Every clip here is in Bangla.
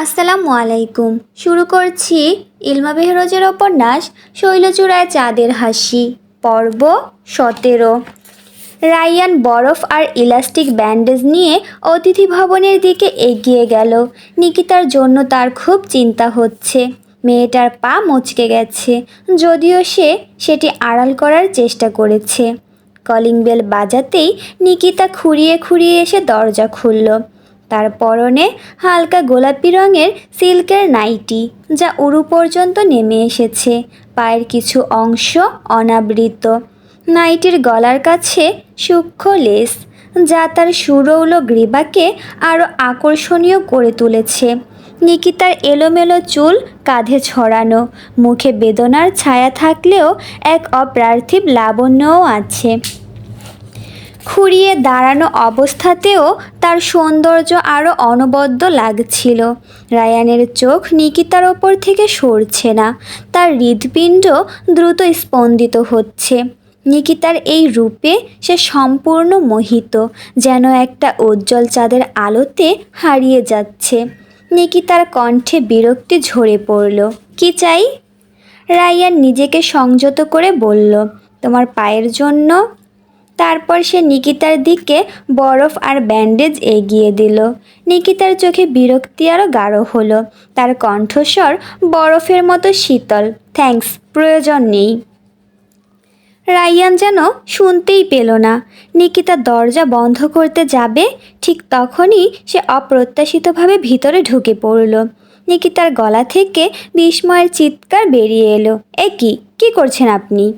আসসালামু আলাইকুম। শুরু করছি ইলমা বেহরোজের উপন্যাস শৈলচূড়ায় চাঁদের হাসি, পর্ব সতেরো। রায়ান বরফ আর ইলাস্টিক ব্যান্ডেজ নিয়ে অতিথি ভবনের দিকে এগিয়ে গেল। নিকিতার জন্য তার খুব চিন্তা হচ্ছে। মেয়েটার পা মচকে গেছে, যদিও সে সেটি আড়াল করার চেষ্টা করেছে। কলিং বেল বাজাতেই নিকিতা খুঁড়িয়ে খুঁড়িয়ে এসে দরজা খুলল। তার পরনে হালকা গোলাপি রঙের সিল্কের নাইটি, যা উরু পর্যন্ত নেমে এসেছে। পায়ের কিছু অংশ অনাবৃত। নাইটির গলার কাছে সূক্ষ্ম লেস, যা তার সুরৌল গ্রীবাকে আরও আকর্ষণীয় করে তুলেছে। নিকিতার এলোমেলো চুল কাঁধে ছড়ানো, মুখে বেদনার ছায়া থাকলেও এক অপ্রার্থিব লাবণ্যও আছে। খুঁড়িয়ে দাঁড়ানো অবস্থাতেও তার সৌন্দর্য আরও অনবদ্য লাগছিল। রায়ানের চোখ নিকিতার ওপর থেকে সরছে না। তার হৃদপিণ্ড দ্রুত স্পন্দিত হচ্ছে। নিকিতার এই রূপে সে সম্পূর্ণ মোহিত, যেন একটা উজ্জ্বল চাঁদের আলোতে হারিয়ে যাচ্ছে। নিকিতার কণ্ঠে বিরক্তি ঝরে পড়ল। কি চাই? রায়ান নিজেকে সংযত করে বলল, তোমার পায়ের জন্য তারপর সে নিকিতার দিকে বরফ আর ব্যান্ডেজ এগিয়ে দিল। নিকিতার চোখে বিরক্তি আরও গাঢ় হলো। তার কণ্ঠস্বর বরফের মতো শীতল। থ্যাঙ্কস প্রয়োজন নেই। রাইয়ান যেন শুনতেই পেল না। নিকিতা দরজা বন্ধ করতে যাবে, ঠিক তখনই সে অপ্রত্যাশিতভাবে ভিতরে ঢুকে পড়ল। নিকিতার গলা থেকে বিস্ময়ের চিৎকার বেরিয়ে এলো। এ কি? কী করছেন আপনি?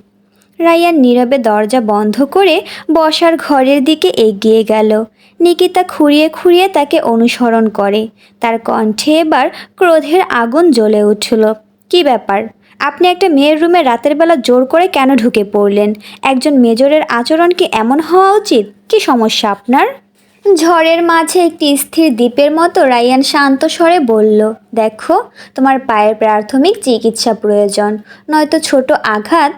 রায়ান নীরবে দরজা বন্ধ করে বসার ঘরের দিকে এগিয়ে গেল। নিকিতা খুঁড়িয়ে খুঁড়িয়ে তাকে অনুসরণ করে। তার কণ্ঠে এবার ক্রোধের আগুন জ্বলে উঠল। কি ব্যাপার? আপনি একটা মেয়ের রুমে রাতের বেলা জোর করে কেন ঢুকে পড়লেন? একজন মেজরের আচরণ কি এমন হওয়া উচিত? কি সমস্যা আপনার? ঝড়ের মাঝে একটি স্থির দ্বীপের মতো রায়ান শান্ত স্বরে বলল, দেখো, তোমার পায়ের প্রাথমিক চিকিৎসা প্রয়োজন। নয়তো ছোট আঘাত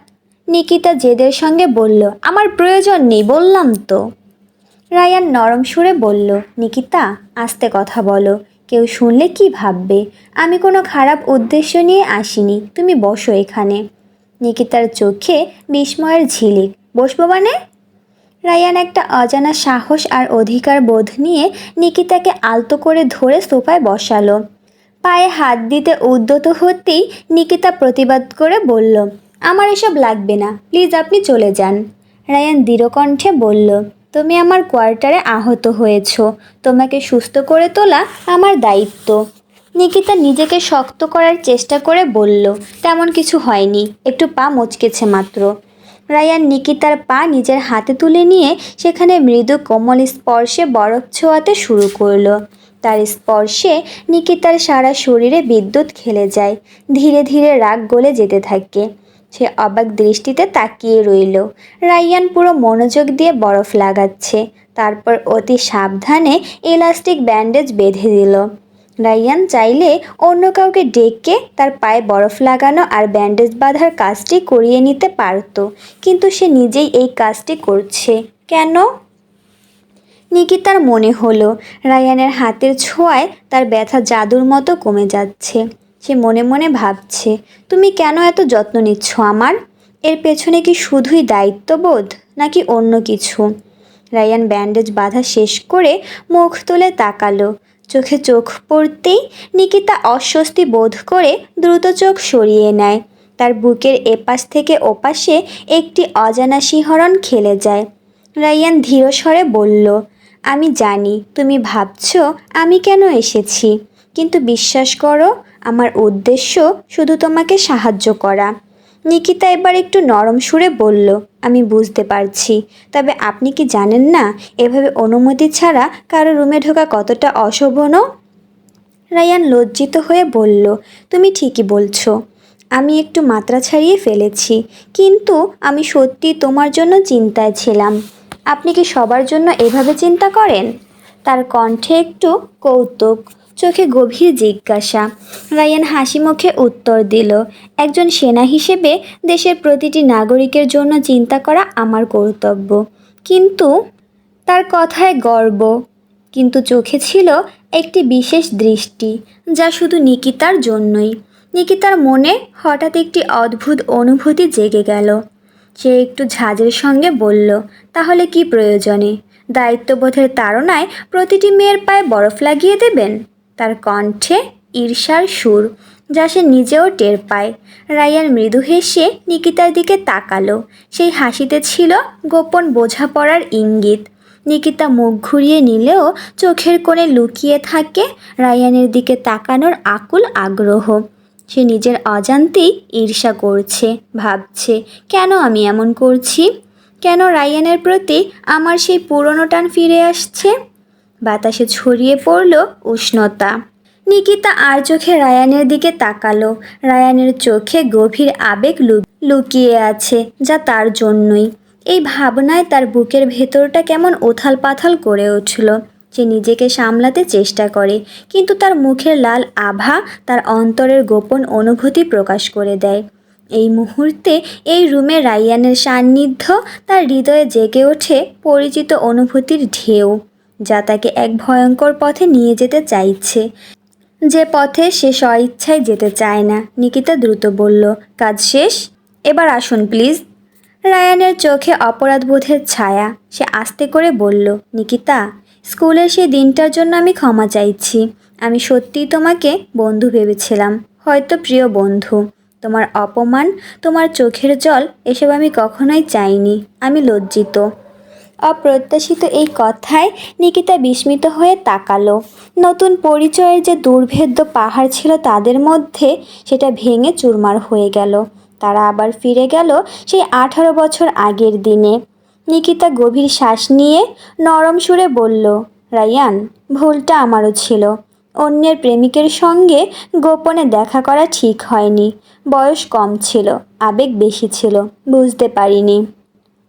নিকিতা জেদের সঙ্গে বলল, আমার প্রয়োজন নেই, বললাম তো। রায়ান নরম সুরে বলল, নিকিতা, আস্তে কথা বলো। কেউ শুনলে কি ভাববে? আমি কোনো খারাপ উদ্দেশ্য নিয়ে আসিনি। তুমি বসো এখানে। নিকিতার চোখে বিস্ময়ের ঝিলিক। বসবো মানে? রায়ান একটা অজানা সাহস আর অধিকার বোধ নিয়ে নিকিতাকে আলতো করে ধরে সোফায় বসালো। পায়ে হাত দিতে উদ্যত হতেই নিকিতা প্রতিবাদ করে বলল আমার এসব লাগবে না। প্লিজ আপনি চলে যান। রায়ান দৃঢ়কণ্ঠে বলল, তুমি আমার কোয়ার্টারে আহত হয়েছ। তোমাকে সুস্থ করে তোলা আমার দায়িত্ব। নিকিতা নিজেকে শক্ত করার চেষ্টা করে বলল, তেমন কিছু হয়নি। একটু পা মচকেছে মাত্র। রায়ান নিকিতার পা নিজের হাতে তুলে নিয়ে সেখানে মৃদু কোমল স্পর্শে বরফ ছোঁয়াতে শুরু করল। তার স্পর্শে নিকিতার সারা শরীরে বিদ্যুৎ খেলে যায়। ধীরে ধীরে রাগ গলে যেতে থাকে। সে অবাক দৃষ্টিতে তাকিয়ে রইল। রাইয়ান পুরো মনোযোগ দিয়ে বরফ লাগাচ্ছে। তারপর অতি সাবধানে ইলাস্টিক ব্যান্ডেজ বেঁধে দিল। রাইয়ান চাইলে অন্য কাউকে ডেকে তার পায়ে বরফ লাগানো আর ব্যান্ডেজ বাঁধার কাজটি করিয়ে নিতে পারত, কিন্তু সে নিজেই এই কাজটি করছে। কেন? নিকিতার মনে হলো রায়ানের হাতের ছোঁয়ায় তার ব্যথা জাদুর মতো কমে যাচ্ছে। সে মনে মনে ভাবছে, তুমি কেন এত যত্ন নিচ্ছ আমার? এর পেছনে কি শুধুই দায়িত্ববোধ নাকি অন্য কিছু? রায়ান ব্যান্ডেজ বাঁধা শেষ করে মুখ তুলে তাকালো। চোখে চোখ পড়তেই নিকিতা অস্বস্তি বোধ করে দ্রুত চোখ সরিয়ে নেয়। তার বুকের এপাশ থেকে ওপাশে একটি অজানা শিহরণ খেলে যায়। রায়ান ধীরস্বরে বলল, আমি জানি, তুমি ভাবছ আমি কেন এসেছি? কিন্তু বিশ্বাস করো, আমার উদ্দেশ্য শুধু তোমাকে সাহায্য করা। নিকিতা এবার একটু নরম সুরে বলল, আমি বুঝতে পারছি। তবে আপনি কি জানেন না, এভাবে অনুমতি ছাড়া কারও রুমে ঢোকা কতটা অশোভন? রায়ান লজ্জিত হয়ে বলল, তুমি ঠিকই বলছো। আমি একটু মাত্রা ছাড়িয়ে ফেলেছি, কিন্তু আমি সত্যি তোমার জন্য চিন্তায় ছিলাম। আপনি কি সবার জন্য এভাবে চিন্তা করেন? তার কণ্ঠে একটু কৌতুক। চোখে গভীর জিজ্ঞাসা। রায়ান হাসি মুখে উত্তর দিল, একজন সেনা হিসেবে দেশের প্রতিটি নাগরিকের জন্য চিন্তা করা আমার কর্তব্য। কিন্তু তার কথায় গর্ব। কিন্তু চোখে ছিল একটি বিশেষ দৃষ্টি, যা শুধু নিকিতার জন্যই। নিকিতার মনে হঠাৎ একটি অদ্ভুত অনুভূতি জেগে গেল। সে একটু ঝাঁজের সঙ্গে বলল, তাহলে কি প্রয়োজনে? দায়িত্ববোধের তাড়নায় প্রতিটি মেয়ের পায়ে বরফ লাগিয়ে দেবেন? তার কণ্ঠে ঈর্ষার সুর, যা সে নিজেও টের পায়। রায়ান মৃদু হেসে নিকিতার দিকে তাকালো। সেই হাসিতে ছিল গোপন বোঝাপড়ার ইঙ্গিত। নিকিতা মুখ ঘুরিয়ে নিলেও চোখের কোণে লুকিয়ে থাকে রায়ানের দিকে তাকানোর আকুল আগ্রহ। সে নিজের অজান্তেই ঈর্ষা করছে, ভাবছে, কেন আমি এমন করছি? কেন রায়ানের প্রতি আমার সেই পুরনো টান ফিরে আসছে? বাতাসে ছড়িয়ে পড়ল উষ্ণতা। নিকিতা আর চোখে রায়ানের দিকে তাকালো। রায়ানের চোখে গভীর আবেগ লুকিয়ে আছে যা তার জন্যই। এই ভাবনায় তার বুকের ভেতরটা কেমন ওথাল পাথাল করে উঠল। সে নিজেকে সামলাতে চেষ্টা করে, কিন্তু তার মুখের লাল আভা তার অন্তরের গোপন অনুভূতি প্রকাশ করে দেয়। এই মুহূর্তে এই রুমে রাইয়ানের সান্নিধ্য তার হৃদয়ে জেগে ওঠে পরিচিত অনুভূতির ঢেউ। যা তাকে এক ভয়ঙ্কর পথে নিয়ে যেতে চাইছে। যে পথে সে স্বইচ্ছায় যেতে চায় না, নিকিতা দ্রুত বলল, কাজ শেষ? এবার আসুন প্লিজ। রায়ানের চোখে অপরাধবোধের ছায়া, সে আস্তে করে বলল, নিকিতা স্কুলের সেই দিনটার জন্য আমি ক্ষমা চাইছি। আমি সত্যিই তোমাকে বন্ধু ভেবেছিলাম, হয়তো প্রিয় বন্ধু। তোমার অপমান, তোমার চোখের জল এসব আমি কখনোই চাইনি। আমি লজ্জিত। অপ্রত্যাশিত এই কথায় নিকিতা বিস্মিত হয়ে তাকালো। নতুন পরিচয়ের যে দুর্ভেদ্য পাহাড় ছিল তাদের মধ্যে সেটা ভেঙে চুরমার হয়ে গেল। তারা আবার ফিরে গেল সেই আঠারো বছর আগের দিনে। নিকিতা গভীর শ্বাস নিয়ে নরম সুরে বলল, রায়ান, ভুলটা আমারও ছিল। অন্যের প্রেমিকের সঙ্গে গোপনে দেখা করা ঠিক হয়নি। বয়স কম ছিল, আবেগ বেশি ছিল, বুঝতে পারিনি।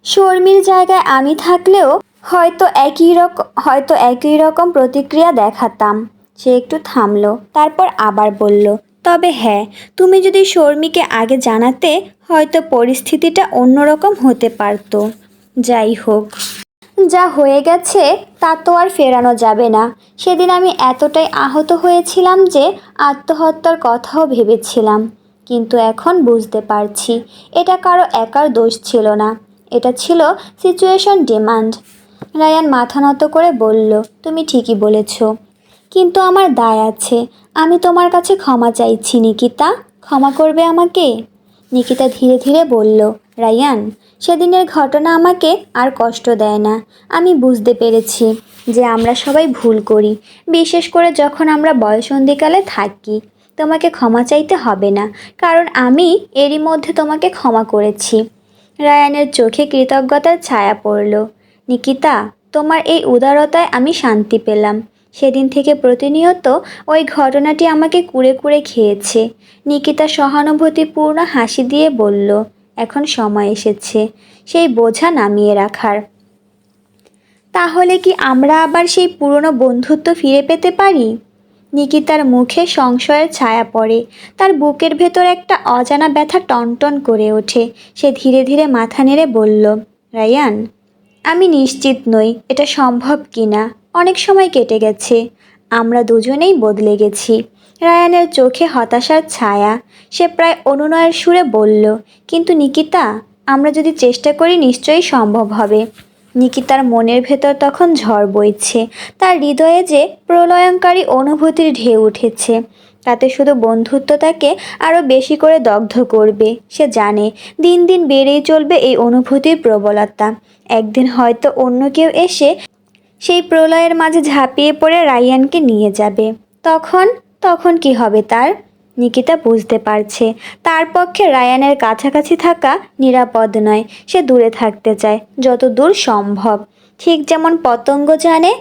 শর্মির জায়গায় আমি থাকলেও হয়তো একই রকম হয়তো একই রকম প্রতিক্রিয়া দেখাতাম। সে একটু থামলো, তারপর আবার বলল, তবে হ্যাঁ তুমি যদি শর্মিকে আগে জানাতে, হয়তো পরিস্থিতিটা অন্যরকম হতে পারতো। যাই হোক। যা হয়ে গেছে, তা তো আর ফেরানো যাবে না। সেদিন আমি এতটাই আহত হয়েছিলাম যে আত্মহত্যার কথাও ভেবেছিলাম। কিন্তু এখন বুঝতে পারছি, এটা কারও একার দোষ ছিল না। এটা ছিল সিচুয়েশন ডিমান্ড রায়ান মাথা নত করে বলল, তুমি ঠিকই বলেছ, কিন্তু আমার দায় আছে। আমি তোমার কাছে ক্ষমা চাইছি, নিকিতা। ক্ষমা করবে আমাকে? নিকিতা ধীরে ধীরে বলল, রায়ান, সেদিনের ঘটনা আমাকে আর কষ্ট দেয় না। আমি বুঝতে পেরেছি যে আমরা সবাই ভুল করি, বিশেষ করে যখন আমরা বয়সন্ধিকালে থাকি। তোমাকে ক্ষমা চাইতে হবে না, কারণ আমি এরই মধ্যে তোমাকে ক্ষমা করেছি। রায়ানের চোখে কৃতজ্ঞতার ছায়া পড়ল। নিকিতা, তোমার এই উদারতায় আমি শান্তি পেলাম। সেদিন থেকে প্রতিনিয়ত ওই ঘটনাটি আমাকে কুড়ে কুড়ে খেয়েছে। নিকিতা সহানুভূতিপূর্ণ হাসি দিয়ে বলল, এখন সময় এসেছে, সেই বোঝা নামিয়ে রাখার। তাহলে কি আমরা আবার সেই পুরনো বন্ধুত্ব ফিরে পেতে পারি? নিকিতার মুখে সংশয়ের ছায়া পড়ে। তার বুকের ভেতর একটা অজানা ব্যথা টনটন করে ওঠে। সে ধীরে ধীরে মাথা নেড়ে বলল, রায়ান, আমি নিশ্চিত নই এটা সম্ভব কি না অনেক সময় কেটে গেছে। আমরা দুজনেই বদলে গেছি রায়ানের চোখে হতাশার ছায়া। সে প্রায় অনুনয়ের সুরে বলল, কিন্তু নিকিতা, আমরা যদি চেষ্টা করি নিশ্চয়ই সম্ভব হবে। নিকিতার মনের ভেতর তখন ঝড় বইছে। তার হৃদয়ে যে প্রলয়ঙ্কারী অনুভূতির ঢেউ উঠেছে, তাতে শুধু বন্ধুত্ব তাকে আরও বেশি করে দগ্ধ করবে। সে জানে, দিন দিন বেড়েই চলবে এই অনুভূতির প্রবলতা। একদিন হয়তো অন্য কেউ এসে সেই প্রলয়ের মাঝে ঝাঁপিয়ে পড়ে রায়ানকে নিয়ে যাবে। তখন তখন কি হবে তার? নিকিতা বুঝতে পারছে। তার পক্ষে রায়ানের কাছাকাছি থাকা নিরাপদ নয়, সে দূরে থাকতে চায় যত দূর সম্ভব। ঠিক যেমন পতঙ্গ জানে,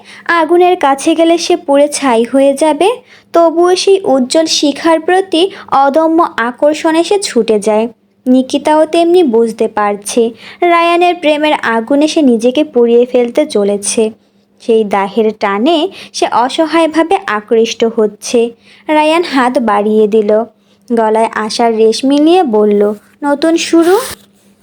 আগুনের কাছে গেলে সে পুড়ে ছাই হয়ে যাবে, তবুও সেই উজ্জ্বল শিখার প্রতি অদম্য আকর্ষণে সে ছুটে যায়। নিকিতাও তেমনি বুঝতে পারছে, রায়ানের প্রেমের আগুনে সে নিজেকে পুড়িয়ে ফেলতে চলেছে। সেই দাহের টানে সে অসহায়ভাবে আকৃষ্ট হচ্ছে। রায়ান হাত বাড়িয়ে দিল। গলায় আশার রেশ মিলিয়ে বলল, নতুন শুরু?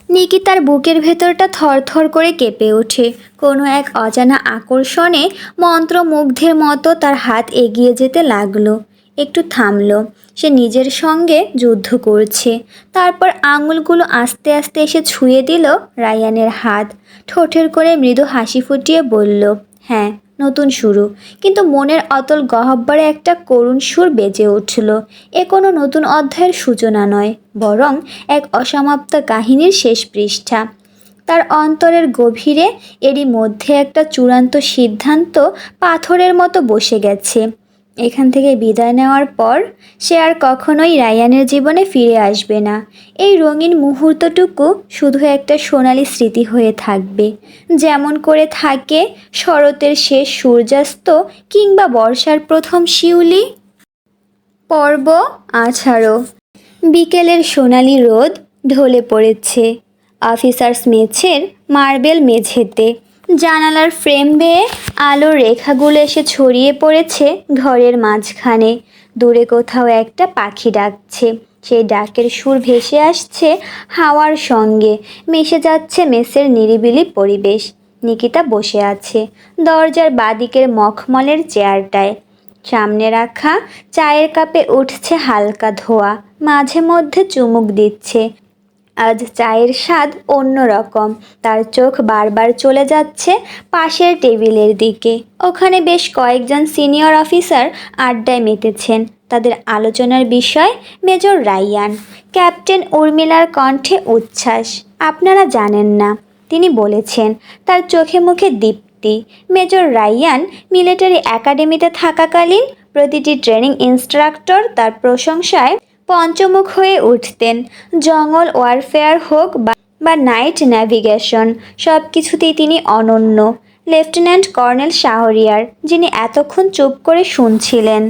নিকি তার বুকের ভেতরটা থরথর করে কেঁপে ওঠে। কোনো এক অজানা আকর্ষণে মন্ত্রমুগ্ধের মতো তার হাত এগিয়ে যেতে লাগল। একটু থামলো। সে নিজের সঙ্গে যুদ্ধ করছে। তারপর আঙুলগুলো আস্তে আস্তে এসে ছুঁয়ে দিল রায়ানের হাত। ঠোঁটের করে মৃদু হাসি ফুটিয়ে বলল হ্যাঁ নতুন শুরু। কিন্তু মনের অতল গহব্বরে একটা করুণ সুর বেজে উঠল। এ কোনো নতুন অধ্যায়ের সূচনা নয়, বরং এক অসমাপ্ত কাহিনীর শেষ পৃষ্ঠা। তার অন্তরের গভীরে এরই মধ্যে একটা চূড়ান্ত সিদ্ধান্ত পাথরের মতো বসে গেছে। এখান থেকে বিদায় নেওয়ার পর সে আর কখনোই রায়ানের জীবনে ফিরে আসবে না। এই রঙিন মুহূর্তটুকু শুধু একটা সোনালি স্মৃতি হয়ে থাকবে। যেমন করে থাকে শরতের শেষ সূর্যাস্ত কিংবা বর্ষার প্রথম শিউলি। পর্ব আছাড়ো। বিকেলের সোনালি রোদ ঢলে পড়েছে। অফিসার্স মেঝের মার্বেল মেঝেতে। জানালার ফ্রেম বেয়ে আলোর রেখাগুলো এসে ছড়িয়ে পড়েছে ঘরের মাঝখানে। দূরে কোথাও একটা পাখি ডাকছে। সেই ডাকের সুর ভেসে আসছে হাওয়ার সঙ্গে। মিশে যাচ্ছে মেসের নিরিবিলি পরিবেশ। নিকিতা বসে আছে দরজার বাদিকের মখমলের চেয়ারটায়। সামনে রাখা চায়ের কাপে উঠছে হালকা ধোয়া। মাঝে মধ্যে চুমুক দিচ্ছে। আজ চায়ের স্বাদ অন্যরকম তার চোখ বারবার চলে যাচ্ছে পাশের টেবিলের দিকে। ওখানে বেশ কয়েকজন সিনিয়র অফিসার আড্ডায় মেতেছেন। তাদের আলোচনার বিষয় মেজর রাইয়ান ক্যাপ্টেন উর্মিলার কণ্ঠে উচ্ছ্বাস। আপনারা জানেন না, তিনি বলেছেন, তার চোখে মুখে দীপ্তি। মেজর রাইয়ান মিলিটারি একাডেমিতে থাকাকালীন প্রতিটি ট্রেনিং ইনস্ট্রাক্টর তার প্রশংসায় পঞ্চমুখ হয়ে উঠতেন। জঙ্গল ওয়ারফেয়ার হোক বা নাইট ন্যাভিগেশন সব কিছুতেই তিনি অনন্য। লেফটেন্যান্ট কর্নেল শাহরিয়ার, যিনি এতক্ষণ চুপ করে শুনছিলেন।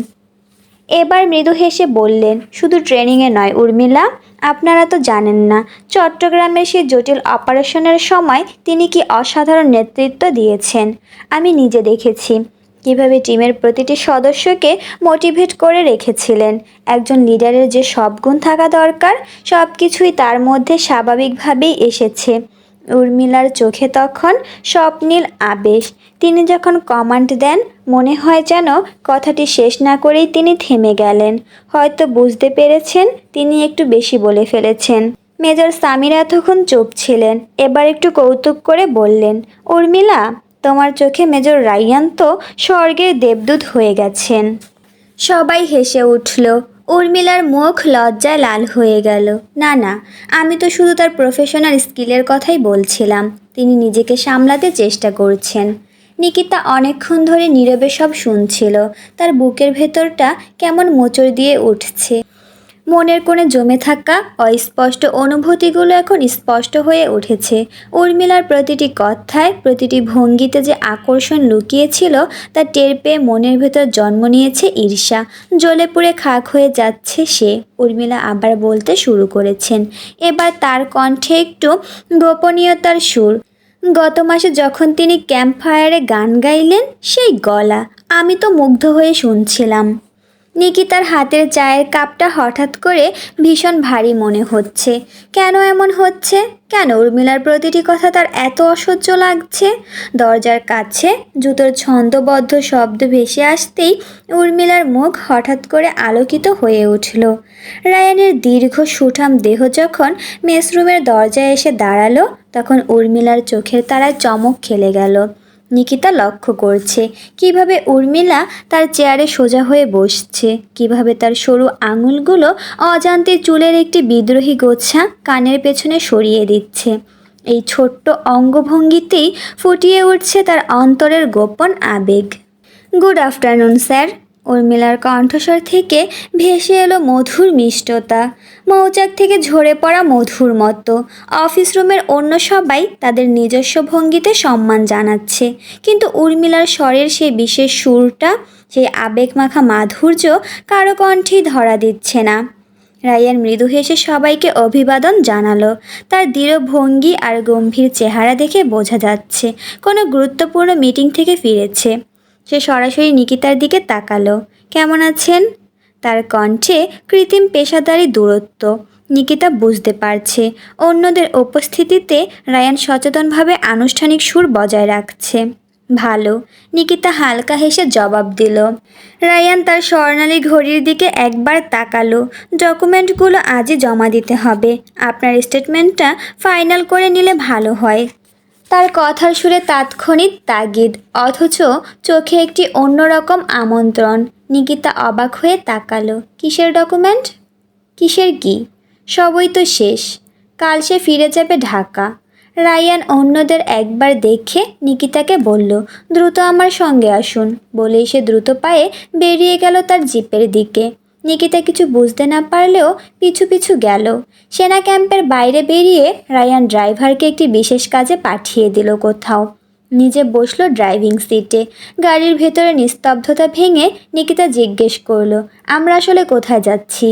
এবার মৃদু হেসে বললেন, শুধু ট্রেনিংয়ে নয়, উর্মিলা, আপনারা তো জানেন না চট্টগ্রামের সেই জটিল অপারেশনের সময় তিনি কি অসাধারণ নেতৃত্ব দিয়েছেন? আমি নিজে দেখেছি। কীভাবে টিমের প্রতিটি সদস্যকে মোটিভেট করে রেখেছিলেন? একজন লিডারের যে সব গুণ থাকা দরকার সব কিছুই তার মধ্যে স্বাভাবিকভাবেই এসেছে। উর্মিলার চোখে তখন স্বপ্নীল আবেশ। তিনি যখন কমান্ড দেন, মনে হয় যেন কথাটি শেষ না করেই তিনি থেমে গেলেন। হয়তো বুঝতে পেরেছেন, তিনি একটু বেশি বলে ফেলেছেন। মেজর সামির এতক্ষণ চুপ ছিলেন। এবার একটু কৌতুক করে বললেন, উর্মিলা তোমার চোখে মেজর রাইয়ান তো স্বর্গের দেবদূত হয়ে গেছেন। সবাই হেসে উঠল, উর্মিলার মুখ লজ্জায় লাল হয়ে গেল। না না, আমি তো শুধু তার প্রফেশনাল স্কিলের কথাই বলছিলাম, তিনি নিজেকে সামলাতে চেষ্টা করছেন। নিকিতা অনেকক্ষণ ধরে নীরবে সব শুনছিল, তার বুকের ভেতরটা কেমন মোচড় দিয়ে উঠছে। মনের কোণে জমে থাকা অস্পষ্ট অনুভূতিগুলো এখন স্পষ্ট হয়ে উঠেছে। উর্মিলার প্রতিটি কথায়, প্রতিটি ভঙ্গিতে যে আকর্ষণ লুকিয়েছিল, তা টের পেয়ে মনের ভেতর জন্ম নিয়েছে ঈর্ষা। জ্বলে পুড়ে খাক হয়ে যাচ্ছে সে, উর্মিলা আবার বলতে শুরু করেছেন। এবার তার কণ্ঠে একটু গোপনীয়তার সুর। গত মাসে যখন তিনি ক্যাম্প ফায়ারে গান গাইলেন, সেই গলা। আমি তো মুগ্ধ হয়ে শুনছিলাম। নিকিতার হাতের চায়ের কাপটা হঠাৎ করে ভীষণ ভারী মনে হচ্ছে। কেন এমন হচ্ছে? কেন উর্মিলার প্রতিটি কথা তার এত অসহ্য লাগছে? দরজার কাছে জুতোর ছন্দবদ্ধ শব্দ ভেসে আসতেই উর্মিলার মুখ হঠাৎ করে আলোকিত হয়ে উঠল। রায়ানের দীর্ঘ সুঠাম দেহ যখন মেসরুমের দরজায় এসে দাঁড়াল, তখন উর্মিলার চোখের তারায় চমক খেলে গেল। নিকিতা লক্ষ্য করছে কীভাবে উর্মিলা তার চেয়ারে সোজা হয়ে বসছে, কীভাবে তার সরু আঙুলগুলো অজান্তে চুলের একটি বিদ্রোহী গোছা কানের পেছনে সরিয়ে দিচ্ছে। এই ছোট্ট অঙ্গভঙ্গিতেই ফুটিয়ে উঠছে তার অন্তরের গোপন আবেগ। Good afternoon, sir. উর্মিলার কণ্ঠস্বর থেকে ভেসে এলো মধুর মিষ্টতা। মৌচাক থেকে ঝরে পড়া মধুর মতো অফিস রুমের অন্য সবাই তাদের নিজস্ব ভঙ্গিতে সম্মান জানাচ্ছে। কিন্তু উর্মিলার স্বরের সেই বিশেষ সুরটা, সেই আবেগমাখা মাধুর্য কারও কণ্ঠেই ধরা দিচ্ছে না। রায়ান মৃদু হেসে সবাইকে অভিবাদন জানালো। তার দৃঢ় ভঙ্গি আর গম্ভীর চেহারা দেখে বোঝা যাচ্ছে, কোনো গুরুত্বপূর্ণ মিটিং থেকে ফিরেছে। সে সরাসরি নিকিতার দিকে তাকালো। কেমন আছেন? তার কণ্ঠে কৃত্রিম পেশাদারি দূরত্ব। নিকিতা বুঝতে পারছে, অন্যদের উপস্থিতিতে রায়ান সচেতনভাবে আনুষ্ঠানিক সুর বজায় রাখছে। ভালো। নিকিতা হালকা হেসে জবাব দিল। রায়ান তার স্বর্ণালী ঘড়ির দিকে একবার তাকালো। ডকুমেন্টগুলো আজই জমা দিতে হবে। আপনার স্টেটমেন্টটা ফাইনাল করে নিলে ভালো হয়। তার কথার সুরে তাৎক্ষণিক তাগিদ, অথচ চোখে একটি অন্যরকম আমন্ত্রণ। নিকিতা অবাক হয়ে তাকালো। কিসের ডকুমেন্ট? কিসের কি? সবই তো শেষ। কাল সে ফিরে যাবে ঢাকা। রায়ান অন্যদের একবার দেখে নিকিতাকে বলল, দ্রুত আমার সঙ্গে আসুন। বলেই সে দ্রুত পায়ে বেরিয়ে গেল তার জিপের দিকে। নিকিতা কিছু বুঝতে না পারলেও পিছু পিছু গেল। সেনা ক্যাম্পের বাইরে বেরিয়ে রায়ান ড্রাইভারকে একটি বিশেষ কাজে পাঠিয়ে দিল কোথাও। নিজে বসল ড্রাইভিং সিটে। গাড়ির ভেতরে নিস্তব্ধতা ভেঙে নিকিতা জিজ্ঞেস করল, আমরা আসলে কোথায় যাচ্ছি?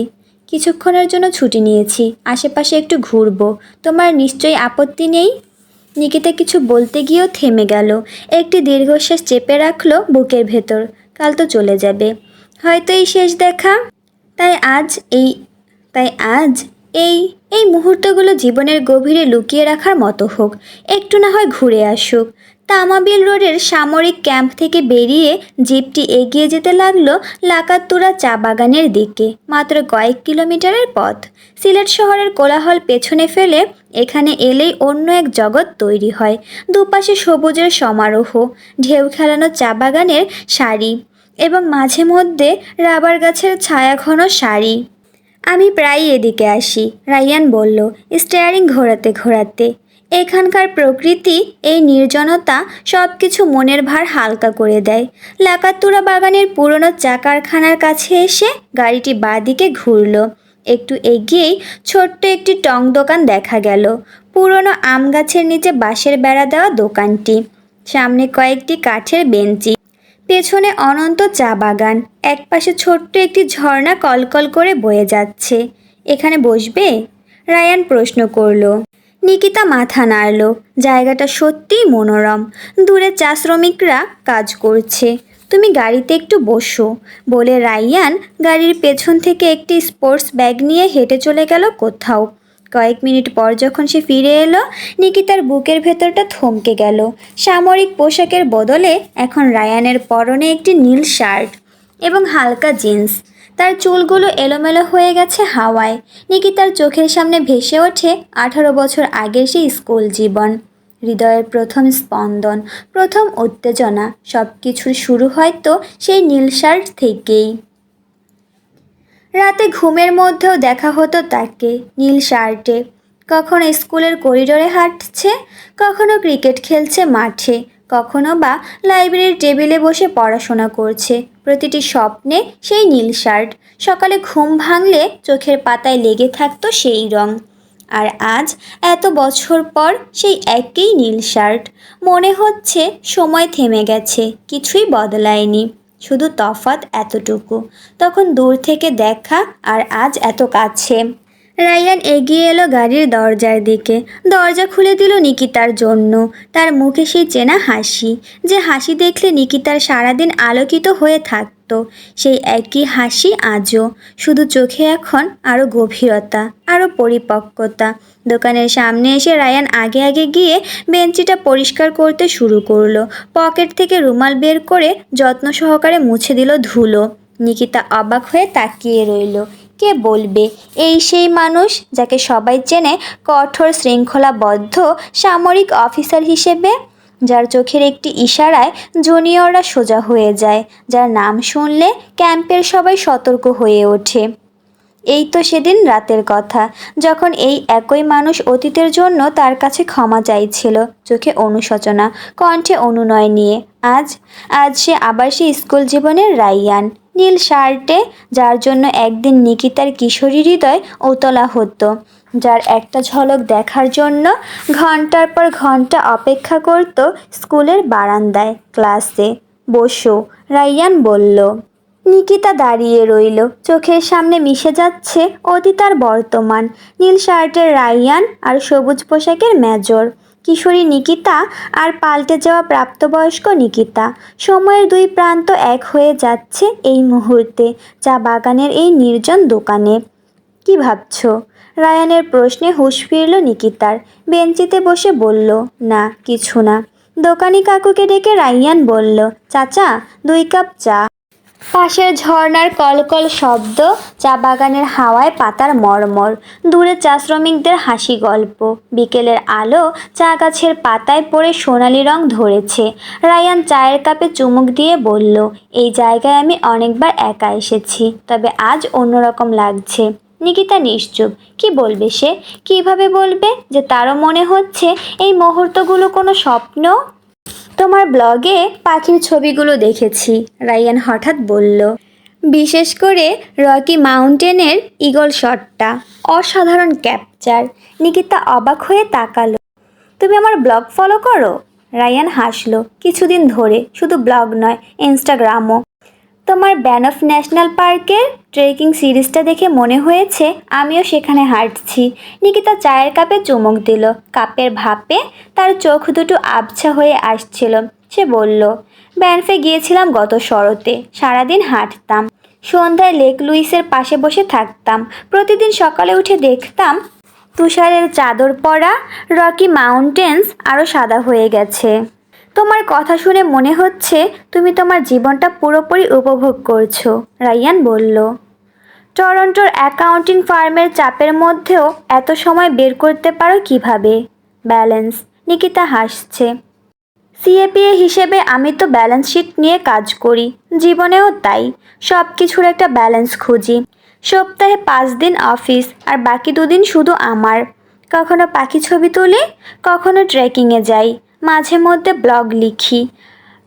কিছুক্ষণের জন্য ছুটি নিয়েছি। আশেপাশে একটু ঘুরবো। তোমার নিশ্চয়ই আপত্তি নেই? নিকিতা কিছু বলতে গিয়েও থেমে গেল। একটি দীর্ঘশ্বাস চেপে রাখল বুকের ভেতর। কাল তো চলে যাবে। হয়তো এই শেষ দেখা তাই আজ এই, তাই আজ এই এই মুহূর্তগুলো জীবনের গভীরে লুকিয়ে রাখার মতো হোক। একটু না হয় ঘুরে আসুক। তামাবিল রোডের সামরিক ক্যাম্প থেকে বেরিয়ে জিপটি এগিয়ে যেতে লাগল লাকাত্তুরা চা বাগানের দিকে, মাত্র কয়েক কিলোমিটারের পথ। সিলেট শহরের কোলাহল পেছনে ফেলে এখানে এলেই অন্য এক জগৎ তৈরি হয়। দুপাশে সবুজের সমারোহ, ঢেউ খেলানো চা বাগানের সারি। এবং মাঝে মধ্যে রাবার গাছের ছায়া ঘন সারি। আমি প্রায়ই এদিকে আসি রায়ান বলল, স্টেয়ারিং ঘোরাতে ঘোরাতে। এখানকার প্রকৃতি, এই নির্জনতা সব কিছু মনের ভার হালকা করে দেয়। লাকাতুরা বাগানের পুরনো চা কারখানার কাছে এসে গাড়িটি বাঁদিকে ঘুরল। একটু এগিয়েই ছোট্ট একটি টং দোকান দেখা গেল। পুরনো আম গাছের নিচে বাঁশের বেড়া দেওয়া দোকানটি। সামনে কয়েকটি কাঠের বেঞ্চি। পেছনে অনন্ত চা বাগান। একপাশে ছোট্ট একটি ঝর্ণা কলকল করে বয়ে যাচ্ছে। এখানে বসবে? রায়ান প্রশ্ন করল। নিকিতা মাথা নাড়ল। জায়গাটা সত্যিই মনোরম। দূরে চা শ্রমিকরা কাজ করছে। তুমি গাড়িতে একটু বসো। বলে রায়ান গাড়ির পেছন থেকে একটি স্পোর্টস ব্যাগ নিয়ে হেঁটে চলে গেল কোথাও। কয়েক মিনিট পর যখন সে ফিরে এলো, নিকিতার বুকের ভেতরটা থমকে গেল। সামরিক পোশাকের বদলে এখন রায়ানের পরনে একটি নীল শার্ট এবং হালকা জিন্স। তার চুলগুলো এলোমেলো হয়ে গেছে হাওয়ায়। নিকিতার চোখের সামনে ভেসে ওঠে আঠারো বছর আগের সেই স্কুল জীবন। হৃদয়ের প্রথম স্পন্দন, প্রথম উত্তেজনা সব কিছুর শুরু হয়তো সেই নীল শার্ট থেকেই। রাতে ঘুমের মধ্যেও দেখা হতো তাকে, নীল শার্টে। কখনো স্কুলের করিডোরে হাঁটছে, কখনো ক্রিকেট খেলছে মাঠে, কখনো বা লাইব্রেরির টেবিলে বসে পড়াশোনা করছে। প্রতিটি স্বপ্নে সেই নীল শার্ট। সকালে ঘুম ভাঙলে চোখের পাতায় লেগে থাকতো সেই রং। আর আজ, এত বছর পর সেই একই নীল শার্ট। মনে হচ্ছে সময় থেমে গেছে, কিছুই বদলায়নি। শুধু তফাৎ এতটুকু। তখন দূর থেকে দেখা আর আজ এত কাছে। রায়ান এগিয়ে এলো গাড়ির দরজার দিকে। দরজা খুলে দিল নিকিতার জন্য। তার মুখে সেই চেনা হাসি, যে হাসি দেখলে নিকিতার সারাদিন আলোকিত হয়ে থাকতো। সেই একই হাসি আজও। শুধু চোখে এখন আরও গভীরতা, আরও পরিপক্কতা। দোকানের সামনে এসে রায়ান আগে আগে গিয়ে বেঞ্চিটা পরিষ্কার করতে শুরু করল। পকেট থেকে রুমাল বের করে যত্ন সহকারে মুছে দিল ধুলো। নিকিতা অবাক হয়ে তাকিয়ে রইল। কে বলবে? এই সেই মানুষ যাকে সবাই চেনে কঠোর, শৃঙ্খলাবদ্ধ, সামরিক অফিসার হিসেবে? যার চোখের একটি ইশারায় জুনিয়ররা সোজা হয়ে যায়, যার নাম শুনলে ক্যাম্পের সবাই সতর্ক হয়ে ওঠে। এই তো সেদিন রাতের কথা। যখন এই একই মানুষ অতীতের জন্য তার কাছে ক্ষমা চাইছিল, চোখে অনুশোচনা, কণ্ঠে অনুনয় নিয়ে। আজ আজ সে আবার সে স্কুল জীবনের রাইয়ান। নীল শার্টে, যার জন্য একদিন নিকিতার কিশোরী হৃদয় ওতলা হতো, যার একটা ঝলক দেখার জন্য ঘণ্টার পর ঘণ্টা অপেক্ষা করত স্কুলের বারান্দায়, ক্লাসে। বসো, রাইয়ান বলল। নিকিতা দাঁড়িয়ে রইল। চোখের সামনে মিশে যাচ্ছে অতীত বর্তমান। নীল শার্টের রাইয়ান আর সবুজ পোশাকের মেজর। কিশোরী নিকিতা আর পাল্টে যাওয়া প্রাপ্তবয়স্ক নিকিতা। সময়ের দুই প্রান্ত এক হয়ে যাচ্ছে এই মুহূর্তে, চা বাগানের এই নির্জন দোকানে। কি ভাবছ? রায়ানের প্রশ্নে হুঁশ ফিরল নিকিতার। বেঞ্চিতে বসে বলল, না, কিছু না। দোকানি কাকুকে ডেকে রাইয়ান বলল, চাচা, দুই কাপ চা। পাশের ঝর্ণার কলকল শব্দ, চা বাগানের হাওয়ায় পাতার মরমর। দূরে চা শ্রমিকদের হাসি গল্প। বিকেলের আলো চা গাছের পাতায় পড়ে সোনালি রং ধরেছে। রায়ান চায়ের কাপে চুমুক দিয়ে বলল, এই জায়গায় আমি অনেকবার একা এসেছি, তবে আজ অন্যরকম লাগছে। নিকিতা নিশ্চুপ, কি বলবে সে? কীভাবে বলবে যে তারও মনে হচ্ছে এই মুহূর্তগুলো কোনো স্বপ্ন? তোমার ব্লগে পাখির ছবিগুলো দেখেছি, রায়ান হঠাৎ বলল। বিশেষ করে রকি মাউন্টেনের ইগল শটটা, অসাধারণ ক্যাপচার। নিকিতা অবাক হয়ে তাকালো। তুমি আমার ব্লগ ফলো করো? রায়ান হাসলো কিছুদিন ধরে, শুধু ব্লগ নয়, ইনস্টাগ্রামও। তোমার ব্যান অফ ন্যাশনাল পার্কের ট্রেকিং সিরিজটা দেখে মনে হয়েছে, আমিও সেখানে হাঁটছি। নিকিতা চায়ের কাপে চুমুক দিল। কাপের ভাপে তার চোখ দুটো আবছা হয়ে আসছিল। সে বলল, ব্যানফে গিয়েছিলাম গত শরতে, সারাদিন হাঁটতাম। সন্ধ্যায় লেক লুইসের পাশে বসে থাকতাম। প্রতিদিন সকালে উঠে দেখতাম তুষারের চাদর পরা রকি মাউন্টেন্স আরও সাদা হয়ে গেছে। তোমার কথা শুনে মনে হচ্ছে তুমি তোমার জীবনটা পুরোপুরি উপভোগ করছ, রাইয়ান বলল। টরন্টোর অ্যাকাউন্টিং ফার্মের চাপের মধ্যেও এত সময় বের করতে পারো কীভাবে? ব্যালেন্স, নিকিতা হাসছে। সিএপিএ হিসেবে আমি তো ব্যালেন্স শিট নিয়ে কাজ করি, জীবনেও তাই সব কিছুর একটা ব্যালেন্স খুঁজি। সপ্তাহে পাঁচ দিন অফিস আর বাকি দুদিন শুধু আমার। কখনো পাখি ছবি তুলি, কখনো ট্রেকিংয়ে যাই মাঝে মধ্যে ব্লগ লিখি।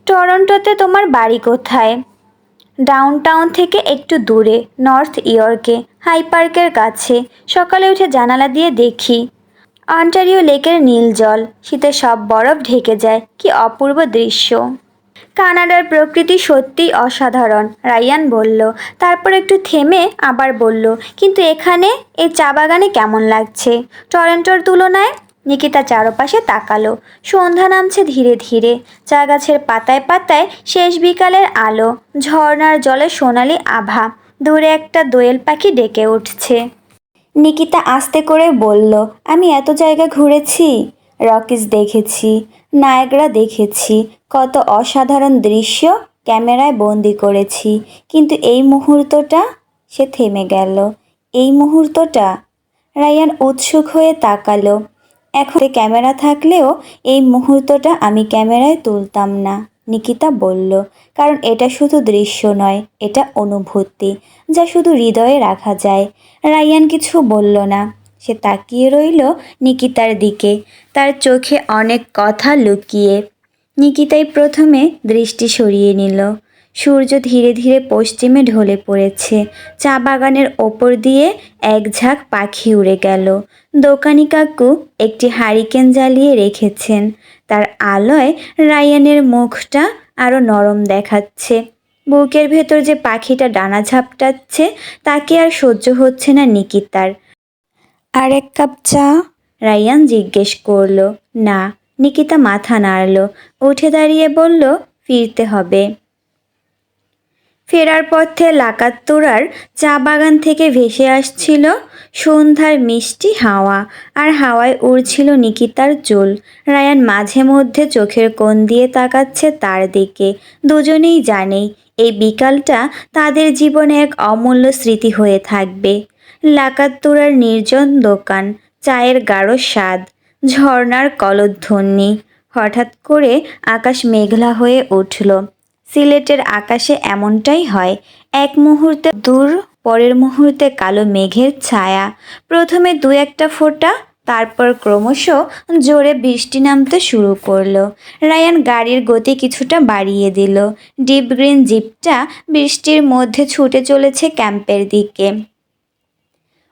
টরন্টোতে তোমার বাড়ি কোথায়? ডাউনটাউন থেকে একটু দূরে, নর্থ ইয়র্কে, হাই পার্কের কাছে। সকালে উঠে জানালা দিয়ে দেখি। অন্টারিও লেকের নীল জল, শীতে সব বরফ ঢেকে যায়, কি অপূর্ব দৃশ্য। কানাডার প্রকৃতি সত্যিই অসাধারণ, রায়ান বলল। তারপর একটু থেমে আবার বলল, কিন্তু এখানে এই চা বাগানে কেমন লাগছে? টরন্টোর তুলনায় নিকিতা চারপাশে তাকালো। সন্ধ্যা নামছে ধীরে ধীরে। চা গাছের পাতায় পাতায় শেষ বিকালের আলো, ঝর্ণার জলে সোনালি আভা। দূরে একটা দোয়েল পাখি ডেকে উঠছে। নিকিতা আস্তে করে বলল, আমি এত জায়গা ঘুরেছি? রকিস দেখেছি, নায়করা দেখেছি, কত অসাধারণ দৃশ্য ক্যামেরায় বন্দি করেছি। কিন্তু এই মুহূর্তটা? সে থেমে গেল। এই মুহূর্তটা? রায়ান উৎসুক হয়ে তাকালো। এখন ক্যামেরা থাকলেও এই মুহূর্তটা আমি ক্যামেরায় তুলতাম না, নিকিতা বলল। কারণ এটা শুধু দৃশ্য নয়, এটা অনুভূতি, যা শুধু হৃদয়ে রাখা যায়। রায়ান কিছু বলল না। সে তাকিয়ে রইল নিকিতার দিকে। তার চোখে অনেক কথা লুকিয়ে। নিকিতাই প্রথমে দৃষ্টি সরিয়ে নিল। সূর্য ধীরে ধীরে পশ্চিমে ঢলে পড়েছে। চা বাগানের ওপর দিয়ে এক ঝাঁক পাখি উড়ে গেল। দোকানি কাকু একটি হারিকেন জ্বালিয়ে রেখেছেন। তার আলোয় রায়ানের মুখটা আরও নরম দেখাচ্ছে। বুকের ভেতর যে পাখিটা ডানা ঝাপটাচ্ছে তাকে আর সহ্য হচ্ছে না নিকিতার। আর এক কাপ চা? রায়ান জিজ্ঞেস করল। না নিকিতা মাথা নাড়ল। উঠে দাঁড়িয়ে বলল ফিরতে হবে। ফেরার পথে লাকাত্তুরার চা বাগান থেকে ভেসে আসছিল সন্ধ্যার মিষ্টি হাওয়া আর হাওয়ায় উড়ছিল নিকিতার চুল। রায়ান মাঝে মধ্যে চোখের কোণ দিয়ে তাকাচ্ছে তার দিকে। দুজনেই জানেই এই বিকালটা তাদের জীবনে এক অমূল্য স্মৃতি হয়ে থাকবে। লাকাত্তুরার নির্জন দোকান, চায়ের গাঢ় স্বাদ, ঝর্ণার কলধ্বনি। হঠাৎ করে আকাশ মেঘলা হয়ে উঠল। সিলেটের আকাশে এমনটাই হয়, এক মুহূর্তে দূর, পরের মুহূর্তে কালো মেঘের ছায়া। প্রথমে দু একটা ফোঁটা, তারপর ক্রমশ জোরে বৃষ্টি নামতে শুরু করল। রায়ান গাড়ির গতি কিছুটা বাড়িয়ে দিল। ডিপ গ্রিন জিপটা বৃষ্টির মধ্যে ছুটে চলেছে ক্যাম্পের দিকে।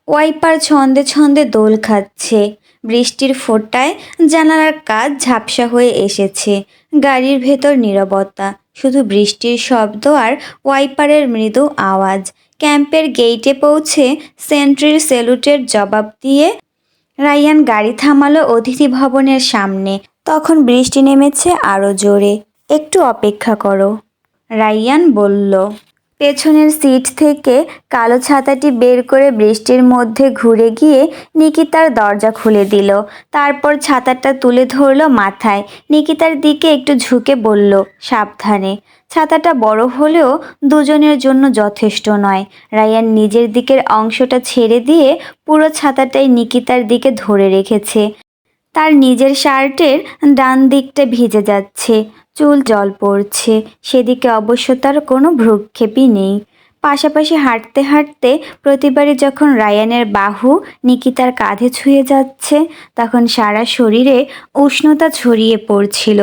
ওয়াইপার ছন্দে ছন্দে দোল খাচ্ছে। বৃষ্টির ফোঁটায় জানালার কাজ ঝাপসা হয়ে এসেছে। গাড়ির ভেতর নীরবতা। শুধু বৃষ্টির শব্দ আর ওয়াইপারের মৃদু আওয়াজ। ক্যাম্পের গেইটে পৌঁছে সেন্ট্রির সেলুটের জবাব দিয়ে রায়ান গাড়ি থামালো অতিথি ভবনের সামনে। তখন বৃষ্টি নেমেছে আরও জোরে। একটু অপেক্ষা করো। রাইয়ান বলল পেছনের সিট থেকে কালো ছাতাটি বের করে বৃষ্টির মধ্যে ঘুরে গিয়ে নিকিতার দরজা খুলে দিল। তারপর ছাতাটা তুলে ধরলো মাথায়। নিকিতার দিকে একটু ঝুঁকে বলল, সাবধানে। ছাতাটা বড় হলেও দুজনের জন্য যথেষ্ট নয়। রায়ান নিজের দিকের অংশটা ছেড়ে দিয়ে পুরো ছাতাটাই নিকিতার দিকে ধরে রেখেছে। তার নিজের শার্টের ডান দিকটা ভিজে যাচ্ছে, চুল জল পড়ছে, সেদিকে অবশ্য তার কোনো ভ্রুক্ষেপই নেই। পাশাপাশি হাঁটতে হাঁটতে প্রতিবারই যখন রায়ানের বাহু নিকিতার কাঁধে ছুঁয়ে যাচ্ছে, তখন সারা শরীরে উষ্ণতা ছড়িয়ে পড়ছিল।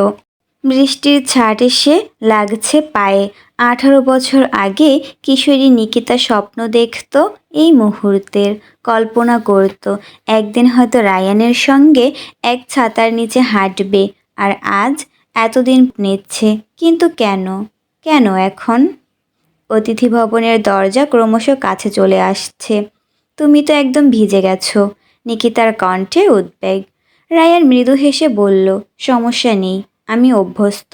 বৃষ্টির ছাট এসে লাগছে পায়ে। আঠারো বছর আগে কিশোরী নিকিতা স্বপ্ন দেখত এই মুহূর্তের, কল্পনা করত, একদিন হয়তো রায়ানের সঙ্গে এক ছাতার নিচে হাঁটবে, আর আজ এতদিন নিচ্ছে, কিন্তু কেন? কেন এখন? অতিথি ভবনের দরজা ক্রমশ কাছে চলে আসছে। তুমি তো একদম ভিজে গেছো, নিকিতার কণ্ঠে উদ্বেগ। রায়ান মৃদু হেসে বলল, সমস্যা নেই। আমি অভ্যস্ত।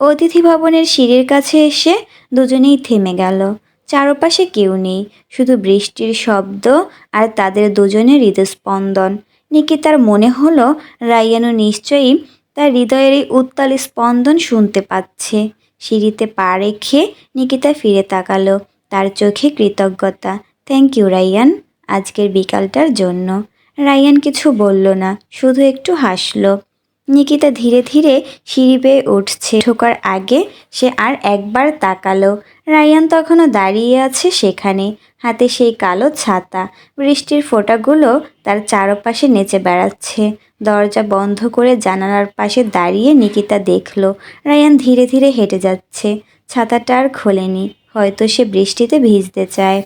অতিথি ভবনের সিঁড়ির কাছে এসে দুজনেই থেমে গেল। চারপাশে কেউ নেই, শুধু বৃষ্টির শব্দ আর তাদের দুজনের হৃদস্পন্দন। নিকিতার মনে হলো রায়ানও নিশ্চয়ই তার হৃদয়ের এই উত্তাল স্পন্দন শুনতে পাচ্ছে। সিঁড়িতে পা রেখে নিকিতা ফিরে তাকালো। তার চোখে কৃতজ্ঞতা। Thank you Raiyan. আজকের বিকালটার জন্য। রায়ান কিছু বলল না, শুধু একটু হাসলো। নিকিতা ধীরে ধীরে সিঁড়ি বেয়ে উঠছে। ঢোকার আগে সে আর একবার তাকালো। রায়ান তখনও দাঁড়িয়ে আছে সেখানে। হাতে সেই কালো ছাতা। বৃষ্টির ফোঁটাগুলো তার চারপাশে নেচে বেড়াচ্ছে। দরজা বন্ধ করে জানালার পাশে দাঁড়িয়ে নিকিতা দেখল। রায়ান ধীরে ধীরে হেঁটে যাচ্ছে। ছাতাটা আর খোলেনি। হয়তো সে বৃষ্টিতে ভিজতে চায়।